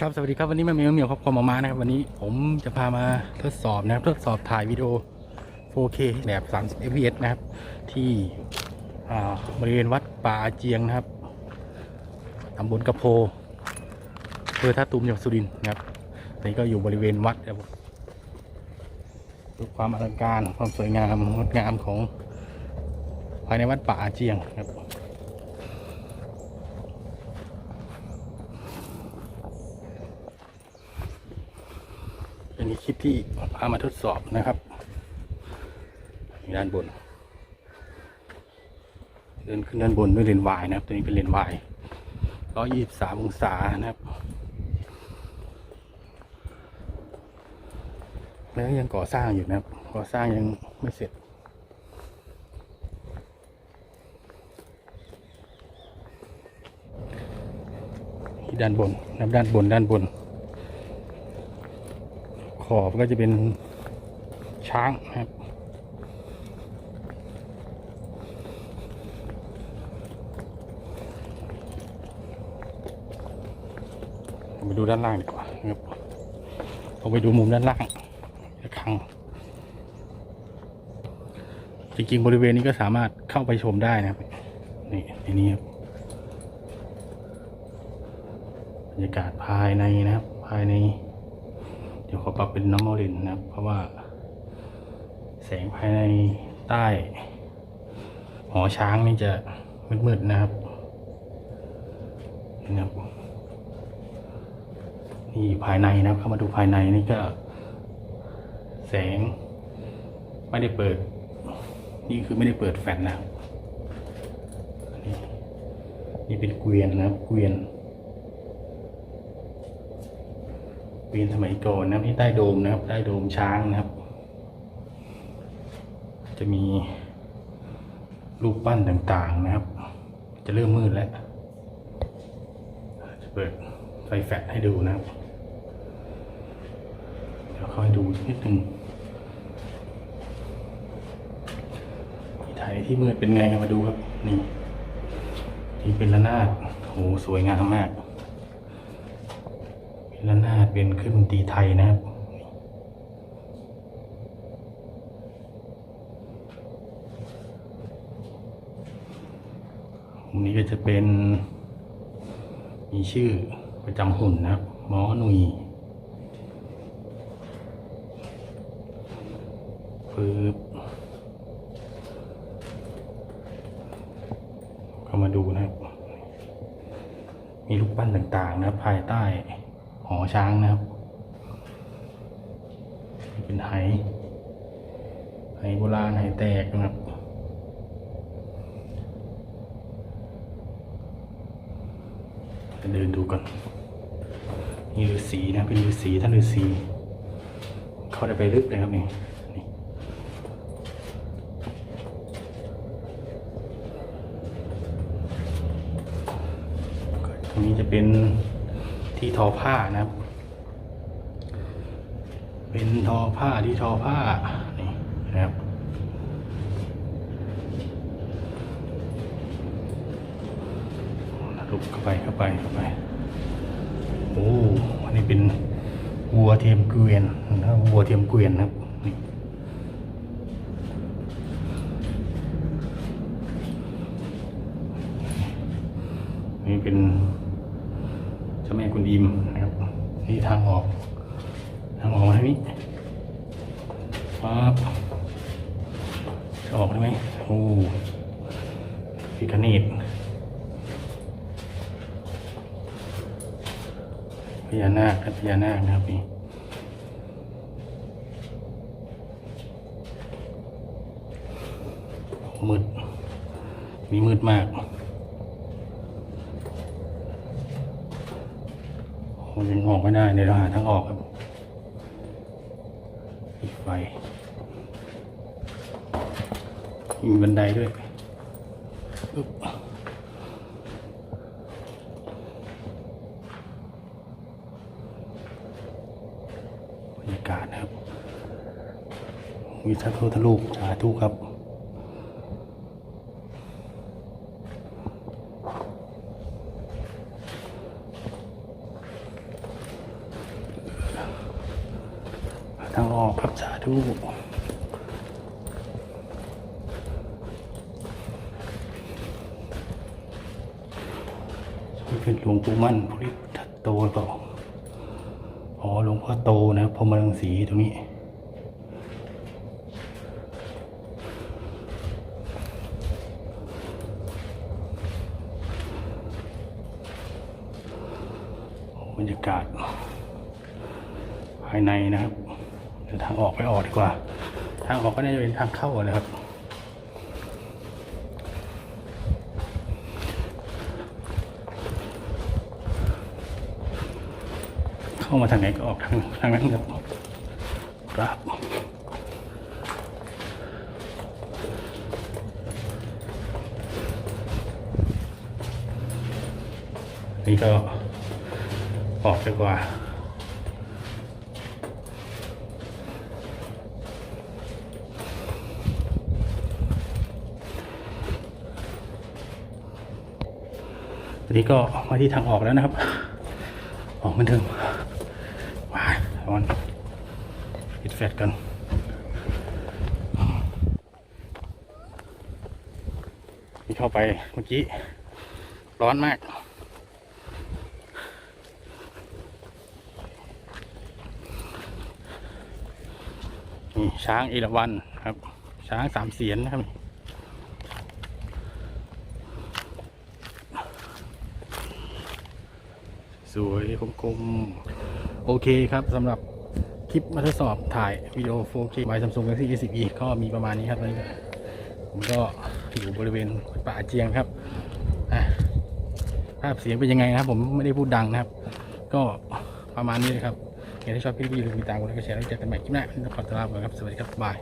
ครับสวัสดีครับวันนี้มาเมียวเมียวครับความมามานะครับวันนี้ผมจะพามาทดสอบนะครับทดสอบถ่ายวิดีโอ 4K แบบ30 fps นะครับ ที่บริเวณวัดป่าอาเจียงนะครับตำบลกระโพอำเภอท่าตูมจังหวัดสุรินทร์นะครับนนี้ก็อยู่บริเวณวัดนะครับดูความอลังการความสวยงามงดงามของภายในวัดป่าอาเจียงนะครับ เป็นคลิปที่พามาทดสอบนะครับด้านบน เดินขึ้นด้านบนด้วยเลนวายนะครับ ตัวนี้เป็นเลนวายร้อยยี่สิบสามองศานะครับ แล้วยังก่อสร้างอยู่นะครับ ก่อสร้างยังไม่เสร็จที่ด้านบนนับด้านบนด้านบน อบก็จะเป็นช้างครับ ไปดูด้านล่างดีกว่าครับผมไปดูมุมด้านล่างอีกครั้งจริงๆบริเวณนี้ก็สามารถเข้าไปชมได้นะครับ นี่ในนี้ครับบรรยากาศภายในนะครับ ภายใน ดี๋ยวขอปรับเป็นน้ำมอลินนะครับ เพราะว่า แสงภายในใต้ หอช้างนี่จะมืดๆนะครับนี่นะครับนี่ภายในนะครับ เข้ามาดูภายในนี่ก็ แสง ไม่ได้เปิด นี่คือไม่ได้เปิดแฟลชนะครับนี่เป็นเกวียนนะครับเกวียน เวียนสมัยก่อนนะที่ใต้โดมนะครับ ใต้โดมช้างนะครับ จะมีรูปปั้นต่างๆนะครับ จะเริ่มมืดแล้ว จะเปิดไฟแฟลชให้ดูนะครับ เดี๋ยวค่อยดูนิดนึงถ่ายที่มืดเป็นไงมาดูครับ นี่นี่เป็นระนาดโหสวยงามมาก เป็นระนาดเป็นเครื่องดนตรีไทยนะครับตรงนี้ก็จะเป็นมีชื่อประจำหุ่นนะครับหมอหนุยปึ๊บเข้ามาดูนะครับ มีลูกปั้นต่างๆนะภายใต้ หอช้างนะครับ เป็นไหไหโบราณไหแตกนะครับจะเดินดูก่อนนี่ฤาษีนะเป็นฤาษีท่านฤาษีเขาได้ไปลึกเลยครับนี่นี่ตรงนี้จะเป็น ที่ทอผ้านะครับ เป็นทอผ้าที่ทอผ้านี่นะครับ ลุกเข้าไปเข้าไปเข้าไป โอ้ อันนี้เป็นวัวเทียมเกวียนนะวัวเทียมเกวียนนะครับนี่นี่เป็นเจ้าแม่กุนอิมนะครับ นี่ทางออก ทางออกมาทางนี้ปั๊บจะออกได้ไหมโอ้พิคเนตพญานาคพญานาคนะครับนี่มืด มีมืดมากผม ยังออกไม่ได้ในเราหาทางออกครับปิดไฟมีบันไดด้วยบบรรยากาศนะครับวิทาทุทะลูกสาธุครับ น ทาง ออกครับสาธุเป็นหลวงปู่มั่นพุทธโตหรือเปล่าอ๋อหลวงพ่อโตนะพรมรังสีตรงนี้บรรยากาศภายในนะครับ ทางออกไปออกดีกว่า ทางออกก็น่าจะเป็นทางเข้านะครับเข้ามาทางไหนก็ออกทางทางนั้นครับครับนี่ก็ออกดีกว่า นี้ก็มาที่ทางออกแล้วนะครับ ออกเหมือนเดิมว้ายร้อนปิดแฟลชกันนี่เข้าไปเมื่อกี้ ร้อนมากนี่ช้างเอราวันครับ ช้างสามเสียนนะครับ สวยคมๆโอเคครับสำหรับคลิปมาทดสอบถ่ายวิดีโอ 4K by Samsung Galaxy S10e ก็มีประมาณนี้ครับตอนนี้ผมก็อยู่บริเวณป่าเจียงครับภาพเสียงเป็นยังไงนะครับ ผมไม่ได้พูดดังนะครับ ก็ประมาณนี้เลยครับถ้าชอบคลิปนี้อย่าลืมติดตามกดไลค์กดแชร์แล้วเจอกันใหม่คลิปหน้าขอตัวลาไปครับสวัสดีครับบาย